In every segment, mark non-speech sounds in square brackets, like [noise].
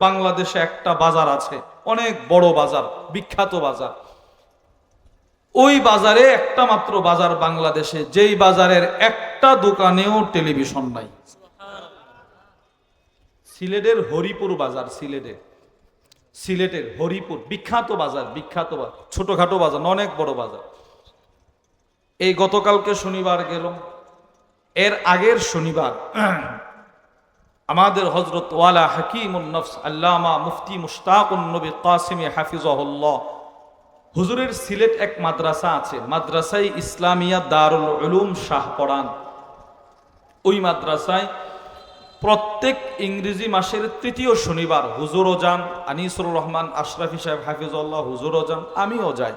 বাংলাদেশে একটা বাজার আছে, অনেক বড় বাজার, বিখ্যাত বাজার। ওই বাজারে একটা মাত্র বাজার বাংলাদেশে, যেই বাজারের একটা দোকানেও টেলিভিশন নাই। সিলেটের হরিপুর বাজার সিলেটের সিলেটের হরিপুর, বিখ্যাত বাজার বিখ্যাত বাজার, ছোটখাটো বাজার অনেক বড় বাজার। এই গতকালকে শনিবার গেল। এর আগের শনিবার আমাদের হজরত ওয়ালা হাকিমুন নফস আল্লামা মুফতি মুশতাকুন নবী কাসিমি হাফিজহুল্লাহ। হুজুরের সিলেট এক মাদ্রাসা আছে মাদ্রাসাই ইসলামিয়া দারুল উলুম শাহপরান ওই মাদ্রাসায় প্রত্যেক ইংরেজি মাসের তৃতীয় শনিবার হুজুরও যান, আনিসুর রহমান আশরাফি সাহেব হাফিজউল্লাহ হুজুরও যান, আমিও যাই।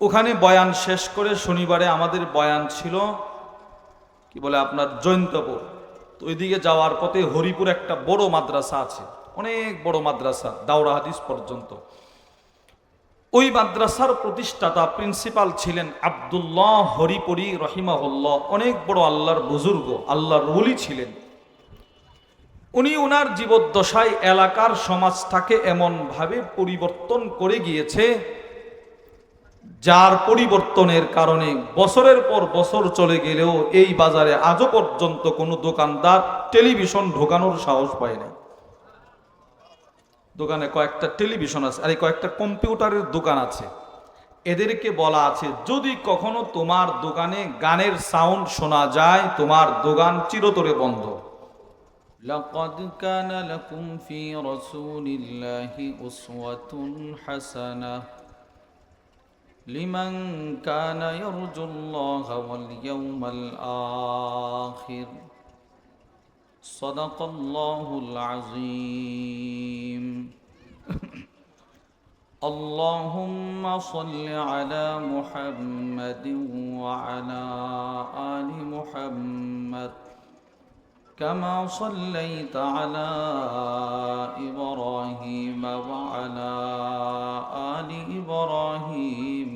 ওখানে বয়ান শেষ করে শনিবারে আমাদের বয়ান ছিল, কি বলে আপনার জয়ন্তপুর তো ওইদিকে যাওয়ার পথে হরিপুর একটা বড় মাদ্রাসা আছে, অনেক বড় মাদ্রাসা, দাওরা হাদিস পর্যন্ত। ওই মাদ্রাসার প্রতিষ্ঠাতা প্রিন্সিপাল ছিলেন আব্দুল্লাহ হরিপুরি রহিমাহুল্লাহ, অনেক বড় আল্লাহর বুজুর্গ, আল্লাহর রুলি ছিলেন। উনি ওনার জীবদ্দশায় এলাকার সমাজটাকে এমনভাবে পরিবর্তন করে গিয়েছে যার পরিবর্তনের কারণে বছরের পর বছর চলে গেলেও এই বাজারে আজও পর্যন্ত কোনো দোকানদার টেলিভিশন ঢোকানোর সাহস পায় নাই দোকানে কয়েকটা টেলিভিশন আছে আর এই কয়েকটা কম্পিউটারের দোকান আছে এদেরকে বলা আছে যদি কখনো তোমার দোকানে গানের সাউন্ড শোনা যায় তোমার দোকান চিরতরে বন্ধ لقد كان لكم في رسول الله أسوة حسنة لمن كان يرجو الله واليوم الآخر. صدق الله العظيم. اللهم صل على محمد وعلى آل محمد كما صليت على إبراهيم وعلى آل إبراهيم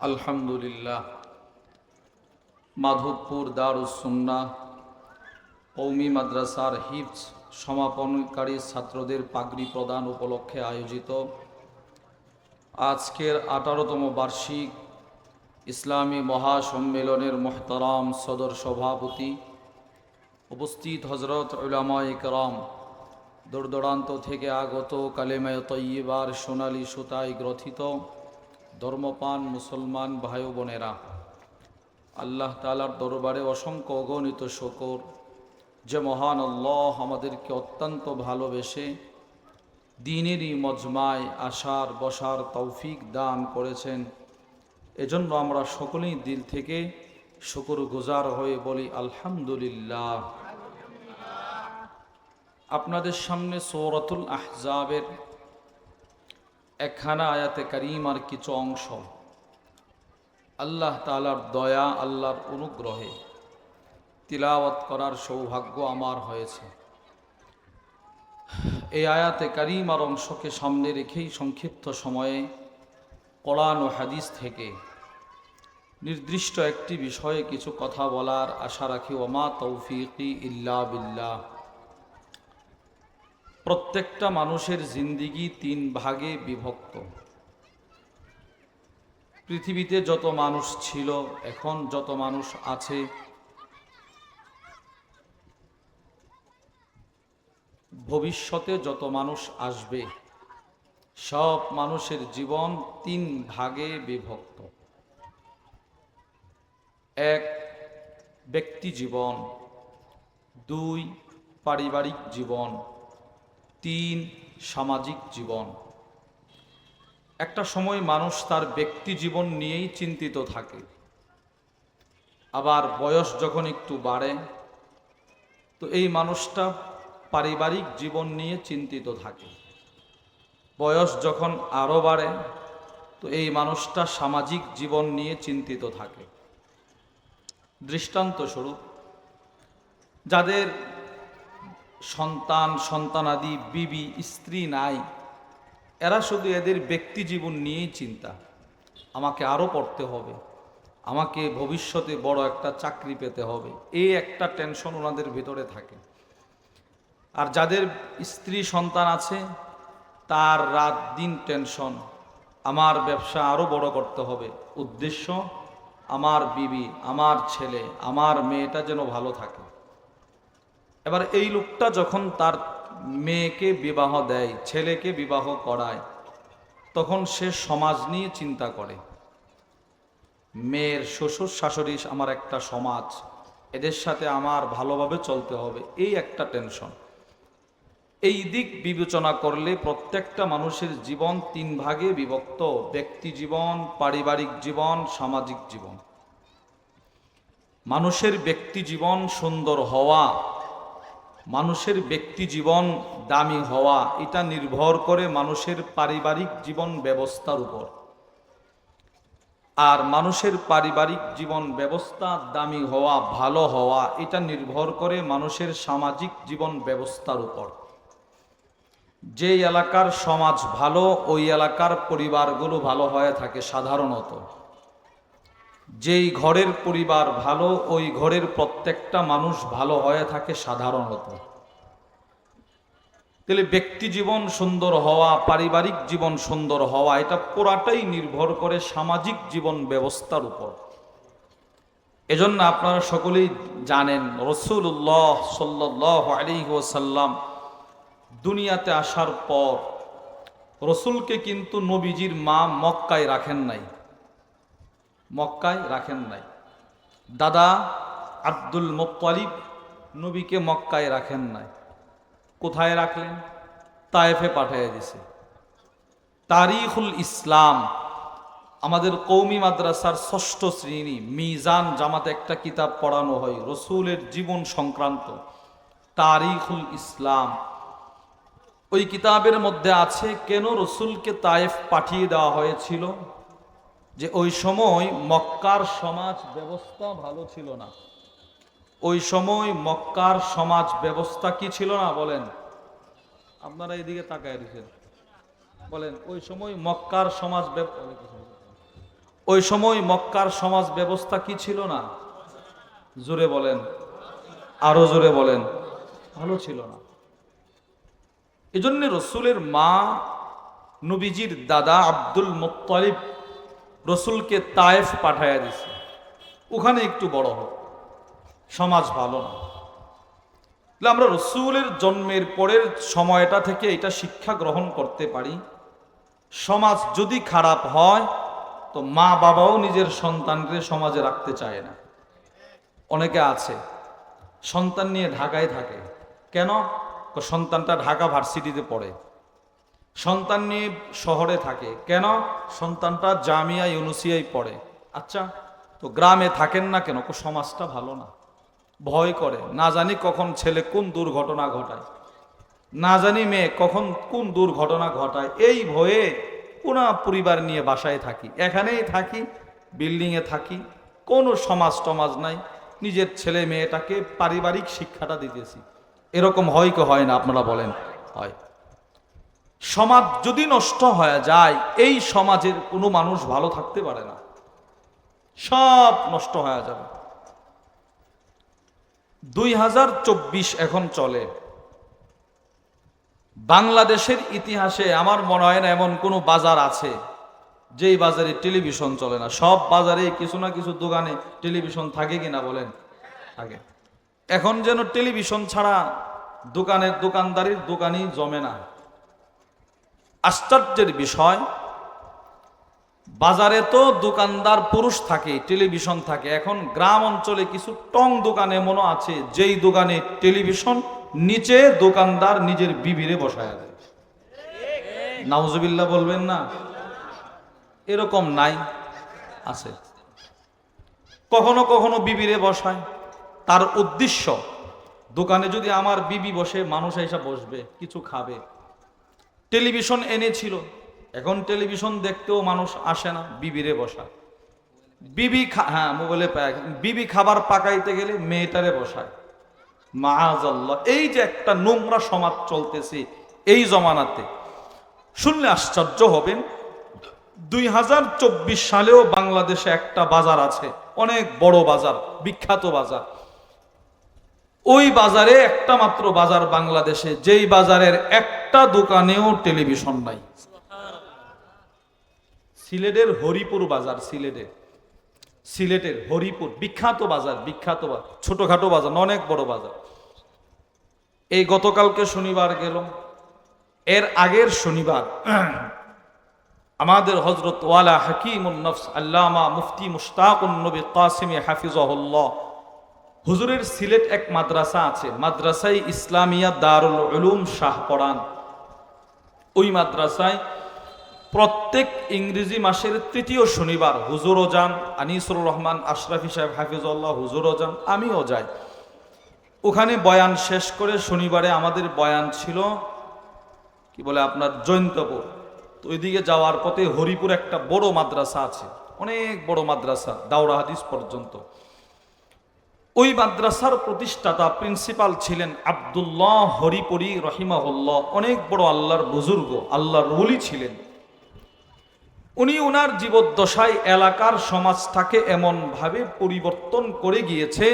আলহামদুলিল্লাহ। মাধবপুর দারুসুন্না কৌমি মাদ্রাসার হিফজ সমাপনকারী ছাত্রদের পাগড়ি প্রদান উপলক্ষে আয়োজিত আজকের আঠারোতম বার্ষিক ইসলামী মহাসম্মেলনের মোহতারাম সদর সভাপতি উপস্থিত হজরত উলামা ইকরাম দূরদূরান্ত থেকে আগত কালেমায় তৈবার সোনালী সুতায় গ্রথিত ধর্মপান মুসলমান ভাই বোনেরা, আল্লাহ তালার দরবারে অসংখ্য অগণিত শকর যে মহান আল্লাহ আমাদেরকে অত্যন্ত ভালোবেসে দিনেরই মজমায় আসার, বসার তৌফিক দান করেছেন। এজন্য আমরা সকলেই দিল থেকে শুকুর গুজার হয়ে বলি আলহামদুলিল্লাহ। আপনাদের সামনে সৌরতুল আহজাবের একখানা আয়াতে কারিমার কিছু অংশ। আল্লাহ তালার দয়া, আল্লাহর অনুগ্রহে তিলাওয়াত করার সৌভাগ্য আমার হয়েছে। এই আয়াতে কারিমার অংশকে সামনে রেখেই সংক্ষিপ্ত সময়ে কোরআন ও হাদিস থেকে নির্দিষ্ট একটি বিষয়ে কিছু কথা বলার আশা রাখি। ওমা তৌফিকি ইল্লা বিল্লাহ। প্রত্যেকটা মানুষের জিন্দিগি তিন ভাগে বিভক্ত। পৃথিবীতে যত মানুষ ছিল, এখন যত মানুষ আছে, ভবিষ্যতে যত মানুষ আসবে, সব মানুষের জীবন তিন ভাগে বিভক্ত। এক, ব্যক্তি জীবন, দুই, পারিবারিক জীবন। তিন সামাজিক জীবন। একটা সময় মানুষ তার ব্যক্তি জীবন নিয়েই চিন্তিত থাকে। আবার বয়স যখন একটু বাড়ে, তো এই মানুষটা পারিবারিক জীবন নিয়ে চিন্তিত থাকে। বয়স যখন আরও বাড়ে, তো এই মানুষটা সামাজিক জীবন নিয়ে চিন্তিত থাকে। দৃষ্টান্ত স্বরূপ যাদের সন্তান, সন্তানাদি, বিবি, স্ত্রী নাই। এরা শুধু এদের ব্যক্তি জীবন নিয়েই চিন্তা। আমাকে আরও পড়তে হবে। আমাকে ভবিষ্যতে বড় একটা চাকরি পেতে হবে। এই একটা টেনশন ওনাদের ভিতরে থাকে। আর যাদের স্ত্রী, সন্তান আছে, তার রাত দিন টেনশন। আমার ব্যবসা আরও বড় করতে হবে। উদ্দেশ্য, আমার বিবি, আমার ছেলে, আমার মেয়েটা যেন ভালো থাকে। এবার এই লোকটা যখন তার মেয়েকে বিবাহ দেয়, ছেলেকে বিবাহ করায়, তখন সে সমাজ নিয়ে চিন্তা করে। মেয়ের শ্বশুর শাশুড়ি আমার একটা সমাজ, এদের সাথে আমার ভালোভাবে চলতে হবে, এই একটা টেনশন। এই দিক বিবেচনা করলে প্রত্যেকটা মানুষের জীবন তিন ভাগে বিভক্ত, ব্যক্তি জীবন, পারিবারিক জীবন, সামাজিক জীবন। মানুষের ব্যক্তি জীবন সুন্দর হওয়া মানুষের ব্যক্তি জীবন দামি হওয়া, এটা নির্ভর করে মানুষের পারিবারিক জীবন ব্যবস্থার উপর। আর মানুষের পারিবারিক জীবন ব্যবস্থা দামি হওয়া, ভালো হওয়া, এটা নির্ভর করে মানুষের সামাজিক জীবন ব্যবস্থার উপর। যে এলাকার সমাজ ভালো, ওই এলাকার পরিবারগুলো ভালো হয়ে থাকে সাধারণত। যেই ঘরের পরিবার ভালো, ওই ঘরের প্রত্যেকটা মানুষ ভালো হয়ে থাকে সাধারণত। তাহলে ব্যক্তি জীবন সুন্দর হওয়া, পারিবারিক জীবন সুন্দর হওয়া, এটা পুরাটাই নির্ভর করে সামাজিক জীবন ব্যবস্থার উপর। এজন্য আপনারা সকলেই জানেন রসুল্লাহ সাল্লাহ আলী ওসাল্লাম দুনিয়াতে আসার পর, রসুলকে কিন্তু নবীজির মা মক্কায় রাখেন নাই। মক্কায় রাখেন নাই। দাদা আব্দুল মোত্তালিব নবীকে মক্কায় রাখেন নাই। কোথায় রাখলেন? তায়েফে পাঠিয়ে দিছে। তারিখুল ইসলাম, আমাদের কৌমি মাদ্রাসার ষষ্ঠ শ্রেণি, মিজান জামাতে একটা কিতাব পড়ানো হয়, রসুলের জীবন সংক্রান্ত। তারিখুল ইসলাম, ওই কিতাবের মধ্যে আছে কেন রসুলকে তায়েফ পাঠিয়ে দেওয়া হয়েছিল? যে ওই সময় মক্কার সমাজ ব্যবস্থা ভালো ছিল না। ওই সময় মক্কার সমাজ ব্যবস্থা কি ছিল না বলেন? আপনারা এদিকে তাকায় দিচ্ছেন বলেন, ওই সময় মক্কার সমাজ ওই সময় মক্কার সমাজ ব্যবস্থা কি ছিল না? জোরে বলেন, আরও জোরে বলেন, ভালো ছিল না। এজন্য রসুলের মা, নবীজির দাদা আব্দুল মোত্তালিব রসুলকে তায়েফ পাঠাইয়া দিছে। ওখানে একটু বড় হোক। সমাজ ভালো না। আমরা রসুলের জন্মের পরের সময়টা থেকে এটা শিক্ষা গ্রহণ করতে পারি। সমাজ যদি খারাপ হয়, তো মা বাবাও নিজের সন্তানকে সমাজে রাখতে চায় না। অনেকে আছে, সন্তান নিয়ে ঢাকায় থাকে। কেন? সন্তানটা ঢাকা ভার্সিটিতে পড়ে। সন্তান নিয়ে শহরে থাকে। কেন? সন্তানটা জামিয়া ইউনুসিয়ায় পড়ে। আচ্ছা তো গ্রামে থাকেন না কেন? সমাজটা ভালো না। ভয় করে। না জানি কখন ছেলে কোন দুর্ঘটনা ঘটায়। না জানি মেয়ে কখন কোন দুর্ঘটনা ঘটায়। এই ভয়ে পুনা পরিবার নিয়ে বাসায় থাকি। এখানেই থাকি, বিল্ডিংয়ে থাকি। কোনো সমাজ টমাজ নাই। নিজের ছেলে মেয়েটাকে পারিবারিক শিক্ষাটা দিতেছি। এরকম হয় কি, হয় না? আপনারা বলেন। হয়। সমাজ যদি নষ্ট হয়ে যায়, এই সমাজের কোনো মানুষ ভালো থাকতে পারে না। সব নষ্ট হয়ে যাবে। দুই হাজার চব্বিশ এখন চলে। বাংলাদেশের ইতিহাসে আমার মনে হয় না এমন কোনো বাজার আছে, যেই বাজারে টেলিভিশন চলে না। সব বাজারে কিছু না কিছু দোকানে টেলিভিশন থাকে কিনা বলেন? থাকে। এখন যেন টেলিভিশন ছাড়া দোকানের দোকানদারির দোকানই জমে না। আশ্চর্যের বিষয়, বাজারে তো দোকানদার পুরুষ থাকে, টেলিভিশন থাকে। এখন গ্রাম অঞ্চলে কিছু টং দোকান এমনও আছে, যেই দোকানে টেলিভিশন নিচে দোকানদার নিজের বিবিরে বসায় দেয়। নাউজুবিল্লাহ বলবেন না? এরকম নাই, আছে। কখনো কখনো বিবিরে বসায়। তার উদ্দেশ্য, দোকানে যদি আমার বিবি বসে, মানুষ এসে বসবে, কিছু খাবে। টেলিভিশন এনেছিল। এখন টেলিভিশন দেখতেও মানুষ আসে না, বিবিরে বসা। বিবি হ্যাঁ মোবাইলে বিবি খাবার পাকাইতে গেলে মেয়েটারে বসায়। মাআজাল্লাহ, এই যে একটা নোংরা সমাজ চলতেছে এই জমানাতে। শুনলে আশ্চর্য হবেন, দুই হাজার চব্বিশ সালেও বাংলাদেশে একটা বাজার আছে, অনেক বড় বাজার, বিখ্যাত বাজার। ওই বাজারে একটা মাত্র বাজার বাংলাদেশে, যেই বাজারের একটা দোকানেও টেলিভিশন নাই। সিলেটের হরিপুর বাজার সিলেটের সিলেটের হরিপুর, বিখ্যাত বাজার, বিখ্যাত ছোটখাটো বাজার অনেক বড় বাজার। এই গতকালকে শনিবার গেল। এর আগের শনিবার [clears throat] আমাদের হজরত ওয়ালা হাকিম নফস আল্লামা মুফতি মুশতাকুন নবী কাসিম হাফিজহুল্লাহ হুজুরের সিলেট এক মাদ্রাসা আছে, মাদ্রাসায় ইসলামিয়া দারুল উলুম শাহপরান ওই মাদ্রাসায় প্রত্যেক ইংরেজি মাসের তৃতীয় শনিবার হুজুরও যান, আনিসুর রহমান আশরাফি সাহেব হাফিজুল্লাহ হুজুরও যান, আমিও যাই। ওখানে বয়ান শেষ করে শনিবারে আমাদের বয়ান ছিল, কি বলে আপনার জৈন্তপুর তো ওইদিকে যাওয়ার পথে হরিপুর একটা বড় মাদ্রাসা আছে, অনেক বড় মাদ্রাসা, দাওরা হাদিস পর্যন্ত। ওই মাদ্রাসার প্রতিষ্ঠাতা প্রিন্সিপাল ছিলেন আব্দুল্লাহ হরিপুরি রহিমাহুল্লাহ। অনেক বড় আল্লাহর বুজুর্গ, আল্লাহর রুলি ছিলেন। উনি ওনার জীবদ্দশায় এলাকার সমাজটাকে এমনভাবে পরিবর্তন করে গিয়েছে,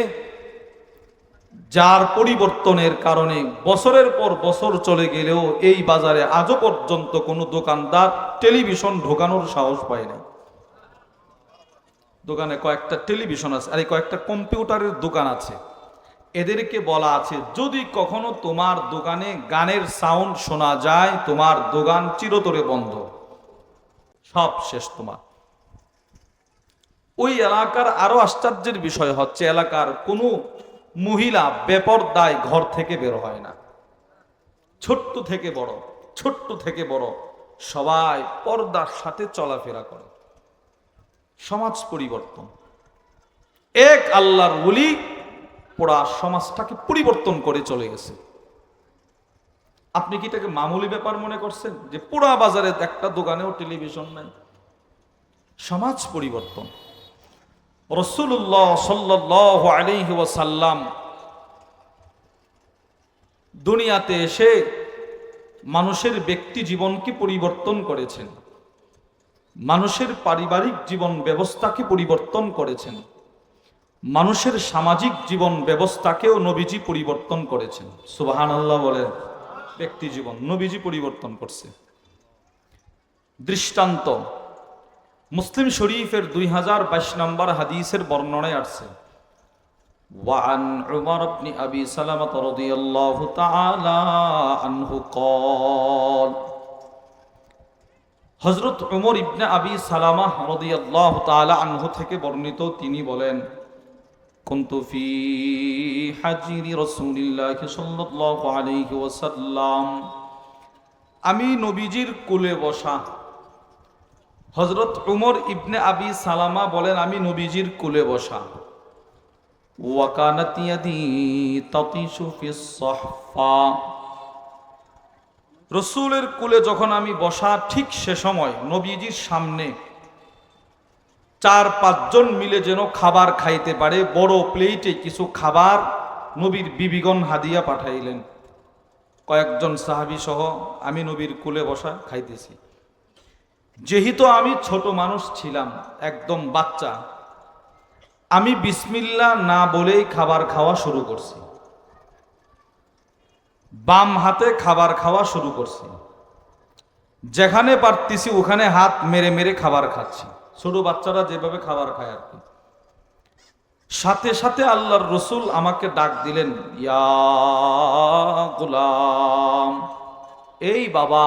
যার পরিবর্তনের কারণে বছরের পর বছর চলে গেলেও এই বাজারে আজও পর্যন্ত কোনো দোকানদার টেলিভিশন ঢোকানোর সাহস পায় না দোকানে কয়েকটা টেলিভিশন আছে, আর এই কয়েকটা কম্পিউটারের দোকান আছে। এদেরকে বলা আছে, যদি কখনো তোমার দোকানে গানের সাউন্ড শোনা যায়, তোমার দোকান চিরতরে বন্ধ। সব শেষ তোমার। ওই এলাকার আরও আশ্চর্যের বিষয় হচ্ছে, এলাকার কোনো মহিলা বেপরদায় ঘর থেকে বের হয় না। ছোট্ট থেকে বড়, ছোট্ট থেকে বড়, সবাই পর্দার সাথে চলাফেরা করে। সমাজ পরিবর্তন। এক আল্লাহর বলি পোড়া সমাজটাকে পরিবর্তন করে চলে গেছে। আপনি কি এটাকে মামুলি ব্যাপার মনে করছেন? যে পোড়া বাজারে একটা দোকানেও টেলিভিশন নাই। সমাজ পরিবর্তন। রসুল্লাহ সাল্লাহ দুনিয়াতে এসে মানুষের ব্যক্তি জীবনকে পরিবর্তন করেছেন। মানুষের পারিবারিক জীবন ব্যবস্থাকে পরিবর্তন করেছেন মানুষের সামাজিক জীবন ব্যবস্থাকেও নবীজি পরিবর্তন করেছেন সুবাহান আল্লাহ বলেন ব্যক্তি জীবন নবীজি পরিবর্তন করছে দৃষ্টান্ত মুসলিম শরীফের দুই হাজার বাইশ নম্বর হাদিসের বর্ণনায় আসছে وعن عمر بن أبي سلمة رضي الله تعالى عنه قال হজরত উমর ইবনে আবি সালামা রদিয়াল্লাহ তাআলা আনহু থেকে বর্ণিত তিনি বলেন, কুনতু ফি হাজিরি রাসূলিল্লাহ সাল্লাল্লাহু আলাইহি ওয়াসাল্লাম, আমি নবীজির কুলে বসা। হজরত উমর ইবনে আবি সালামা বলেন, আমি নবীজির কুলে বসা। ওয়াকানাত ইয়াদি তাতিশু ফিস সাহফা রসুলের কুলে যখন আমি বসা ঠিক সে সময় নবীজির সামনে চার পাঁচজন মিলে যেন খাবার খাইতে পারে, বড় প্লেটে কিছু খাবার নবীর বিবিগণ হাদিয়া পাঠাইলেন। কয়েকজন সাহাবি সহ আমি নবীর কুলে বসা খাইতেছি। যেহেতু আমি ছোট মানুষ ছিলাম, একদম বাচ্চা, আমি বিসমিল্লা না বলেই খাবার খাওয়া শুরু করছি। বাম হাতে খাবার খাওয়া শুরু করছি। যেখানে পারতেছি ওখানে হাত মেরে মেরে খাবার খাচ্ছি। ছোট বাচ্চারা যেভাবে খাবার খায় আর কি। সাথে সাথে আল্লাহর রসুল আমাকে ডাক দিলেন, ইয়া গোলাম, এই বাবা,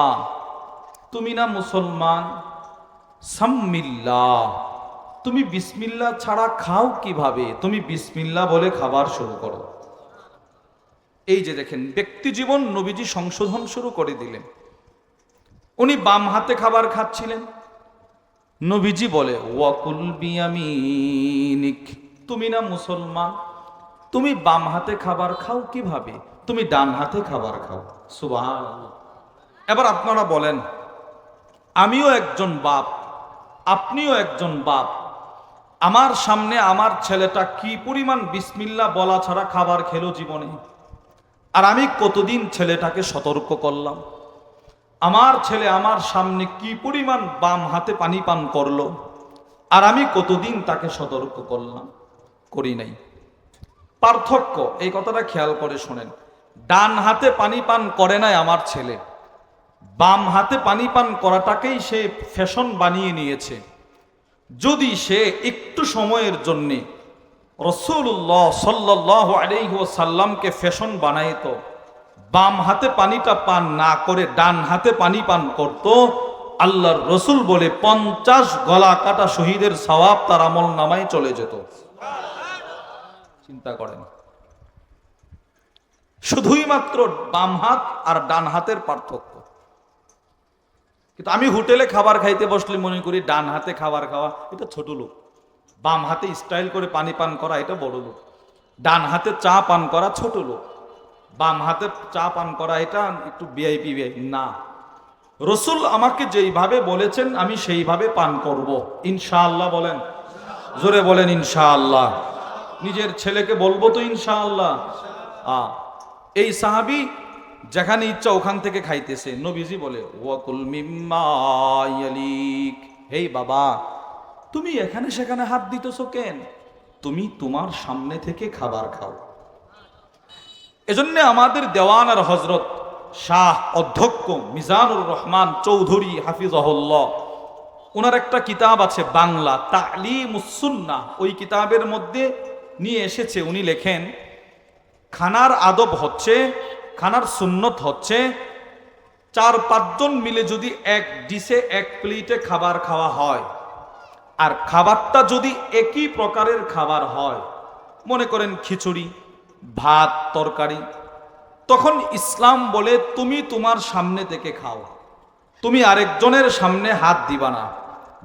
তুমি না মুসলমান? সাম্মিল্লা তুমি বিসমিল্লা ছাড়া খাও কীভাবে? তুমি বিসমিল্লা বলে খাবার শুরু করো। এই যে দেখেন, ব্যক্তি জীবন নবীজি সংশোধন শুরু করে দিলেন। উনি বাম হাতে খাবার খাচ্ছিলেন। নবীজি বলে, ওয়াকুল বিয়ামিনিক, তুমি না মুসলমান? তুমি বাম হাতে খাবার খাও কীভাবে? তুমি ডান হাতে খাবার খাও। সুবাহ এবার আপনারা বলেন, আমিও একজন বাপ, আপনিও একজন বাপ। আমার সামনে আমার ছেলেটা কি পরিমাণ বিসমিল্লা বলা ছাড়া খাবার খেলো জীবনে? আর আমি কতদিন ছেলেটাকে সতর্ক করলাম? আমার ছেলে আমার সামনে কি পরিমাণ বাম হাতে পানি পান করল? আর আমি কতদিন তাকে সতর্ক করলাম? করি নাই। পার্থক্য, এই কথাটা খেয়াল করে শোনেন। ডান হাতে পানি পান করে নাই আমার ছেলে। বাম হাতে পানি পান করাটাকেই সে ফ্যাশন বানিয়ে নিয়েছে। যদি সে একটু সময়ের জন্যে রসুল্লাহ সাল্লাহ সাল্লামকে ফ্যাশন বানাইত। বাম হাতে পানিটা পান না করে ডান হাতে পানি পান করত। আল্লাহর রসুল বলে পঞ্চাশ গলা কাটা শহীদের সওয়াব তার আমল নামায় চলে যেত। চিন্তা করেন। শুধুই মাত্র বাম হাত আর ডান হাতের পার্থক্য। কিন্তু আমি হোটেলে খাবার খাইতে বসলে মনে করি ডান হাতে খাবার খাওয়া, এটা ছোট লোক। বাম হাতে স্টাইল করে পানি পান করা, এটা বড় লোক। ডান হাতে চা পান করা, ছোট লোক। বাম হাতে চা পান করা, এটা একটু বিআইপি না। রসুল আমাকে যেইভাবে বলেছেন, আমি সেইভাবে পান করব। ইনশাআল্লাহ বলেন। জোরে বলেন, ইনশাআল্লাহ। নিজের ছেলেকে বলব তো ইনশাআল্লাহ। আ, এই সাহাবি যেখানে ইচ্ছা ওখান থেকে খাইতেছে। নবীজি বলে, ওয়াকুল মিম্মা হেই বাবা তুমি এখানে সেখানে হাত দিতেছো কেন? তুমি তোমার সামনে থেকে খাবার খাও। এজন্য আমাদের দেওয়ান আর হজরত শাহ অধ্যক্ষ মিজানুর রহমান চৌধুরী হাফিজহল্লাহ ওনার একটা কিতাব আছে বাংলা তালিমুসুন্না ওই কিতাবের মধ্যে নিয়ে এসেছে, উনি লেখেন, খানার আদব হচ্ছে, খানার সুন্নত হচ্ছে, চার পাঁচজন মিলে যদি এক ডিশে এক প্লেটে খাবার খাওয়া হয় আর খাবারটা যদি একই প্রকারের খাবার হয়, মনে করেন খিচুড়ি, ভাত, তরকারি, তখন ইসলাম বলে, তুমি তোমার সামনে থেকে খাও। তুমি আরেকজনের সামনে হাত দিবা না।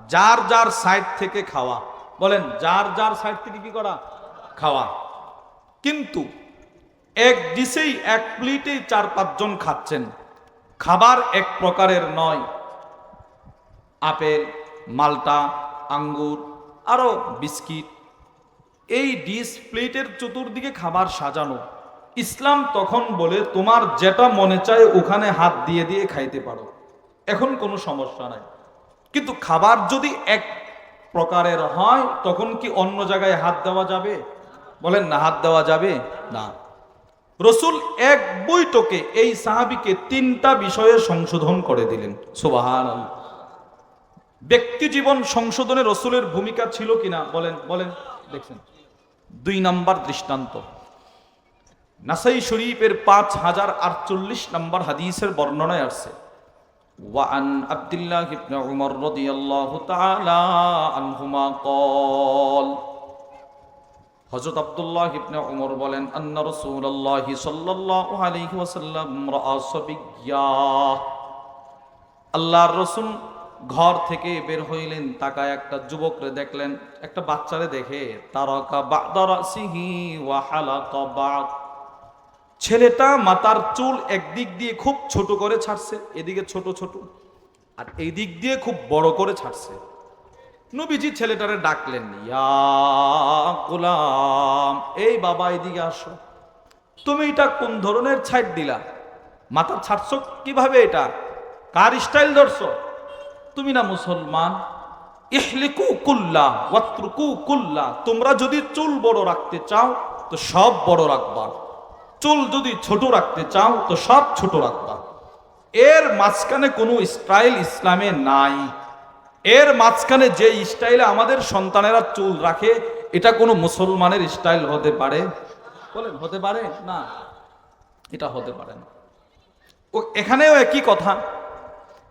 যার যার সাইড থেকে খাওয়া। বলেন, যার যার সাইড থেকে কি করা? খাওয়া। কিন্তু এক ডিশেই এক প্লেটেই চার পাঁচজন খাচ্ছেন। খাবার এক প্রকারের নয়। আপেল, মালটা আঙ্গুর আরও বিস্কিট। এই ডিশ প্লেটের চতুর্দিকে খাবার সাজানো। ইসলাম তখন বলে, তোমার যেটা মনে চায় ওখানে হাত দিয়ে দিয়ে খাইতে পারো। এখন কোনো সমস্যা নাই। কিন্তু খাবার যদি এক প্রকারের হয়, তখন কি অন্য জায়গায় হাত দেওয়া যাবে? বলেন, না, হাত দেওয়া যাবে না। রসুল এক বৈঠকে এই সাহাবিকে তিনটা বিষয়ে সংশোধন করে দিলেন। সুবাহান ব্যক্তি জীবন সংশোধনে রসুলের ভূমিকা ছিল কিনা বলেন বলেন দেখছেন দুই নাম্বার দৃষ্টান্ত নাসাই শরীফের পাঁচ হাজার আটচল্লিশ নম্বর হাদিসের বর্ণনায় আসছে وعن عبد الله بن عمر رضي الله تعالى عنهما قال হযরত আব্দুল্লাহ ইবনে উমর বলেন আন্না রাসূলুল্লাহি সাল্লাল্লাহু আলাইহি ওয়াসাল্লাম রাআ সাবিয়্যা আল্লাহর রাসূল ঘর থেকে বের হইলেন, তাকায় একটা যুবকরে দেখলেন, একটা বাচ্চারে দেখে, তারাকা ছেলেটা মাতার চুল একদিক দিয়ে খুব ছোট করে ছাড়ছে, এদিকে ছোট ছোট, আর এই দিক দিয়ে খুব বড় করে ছাড়ছে। নবীজি ছেলেটারে ডাকলেন, ইয়া গোলাম, এই বাবা এদিকে আসো। তুমি এটা কোন ধরনের ছাইট দিলা? মাথা ছাড়ছো কীভাবে এটা? কার স্টাইল ধরছো? তুমি না মুসলমান? ইহলিকু কুল্লা, ওয়াত্রুকু কুল্লা। তোমরা যদি চুল বড় রাখতে চাও, তো সব বড় রাখবা। চুল যদি ছোট রাখতে চাও, তো সব ছোট রাখবা। এর মাঝখানে কোনো স্টাইল ইসলামে নাই। এর মাঝখানে যে স্টাইলে আমাদের সন্তানেরা চুল রাখে, এটা কোনো মুসলমানের স্টাইল হতে পারে? বলেন, হতে পারে? না, এটা হতে পারে না। এখানেও একই কথা।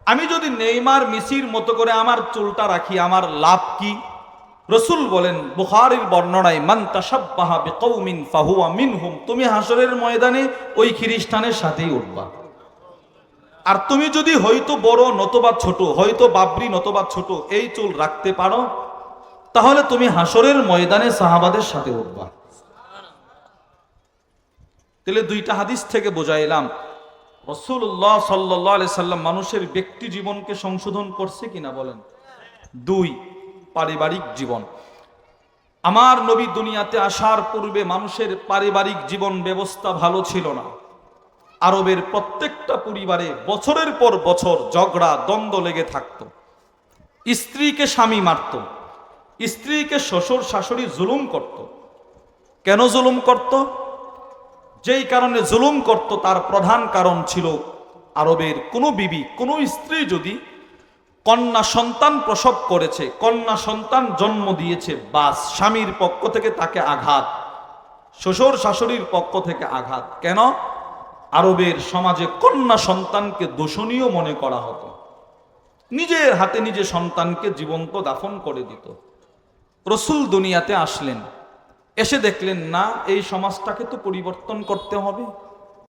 আমি যদি নেইমার মিসির মতো করে আমার চুলটা রাখি, আমার লাভ কি? রসুল বলেন, বুখারির বর্ণনায়, মান তাসাব্বাহা বিকৌমিন ফাহুয়া মিনহুম। তুমি হাসরের ময়দানে ওই খ্রিস্টানের সাথেই উঠবা। আর তুমি যদি হয়তো বড় নতবা ছোট, হয়তো বাবরি নতবা ছোট এই চুল রাখতে পারো, তাহলে তুমি হাসরের ময়দানে সাহাবাদের সাথে উঠবা। তাহলে দুইটা হাদিস থেকে বোঝাইলাম রসুল্লাহ সাল্লাহ সাল্লাম মানুষের ব্যক্তি জীবনকে সংশোধন করছে কিনা বলেন? দুই, পারিবারিক জীবন। আমার নবী দুনিয়াতে আসার পূর্বে মানুষের পারিবারিক জীবন ব্যবস্থা ভালো ছিল না। আরবের প্রত্যেকটা পরিবারে বছরের পর বছর ঝগড়া, দ্বন্দ্ব লেগে থাকত। স্ত্রীকে স্বামী মারত, স্ত্রীকে শ্বশুর শাশুড়ি জুলুম করত। কেন জুলুম করত? যেই কারণে জুলুম করত, তার প্রধান কারণ ছিল আরবের কোনো বিবি, কোনো স্ত্রী যদি কন্যা সন্তান প্রসব করেছে, কন্যা সন্তান জন্ম দিয়েছে, বাস স্বামীর পক্ষ থেকে তাকে আঘাত, শ্বশুর শাশুড়ির পক্ষ থেকে আঘাত, কেন? আরবের সমাজে কন্যা সন্তানকে দোষণীয় মনে করা হতো। নিজের হাতে নিজে সন্তানকে জীবন্ত দাফন করে দিত। রসুল দুনিয়াতে আসলেন। এসে দেখলেন না এই সমাজটাকে তো পরিবর্তন করতে হবে।